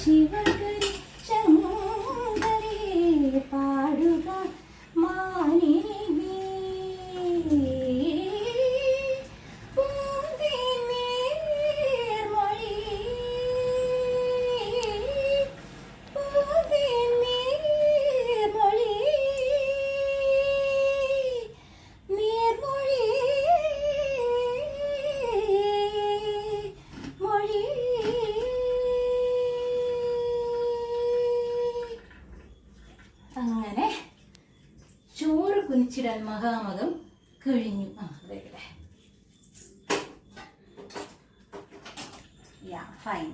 ശിവകരി ശങ്കരേ പാടുക മാനവേ. കുനിച്ചിടാൻ മഹാമകം കഴിഞ്ഞു. ആ അതെ യാ ഫൈൻ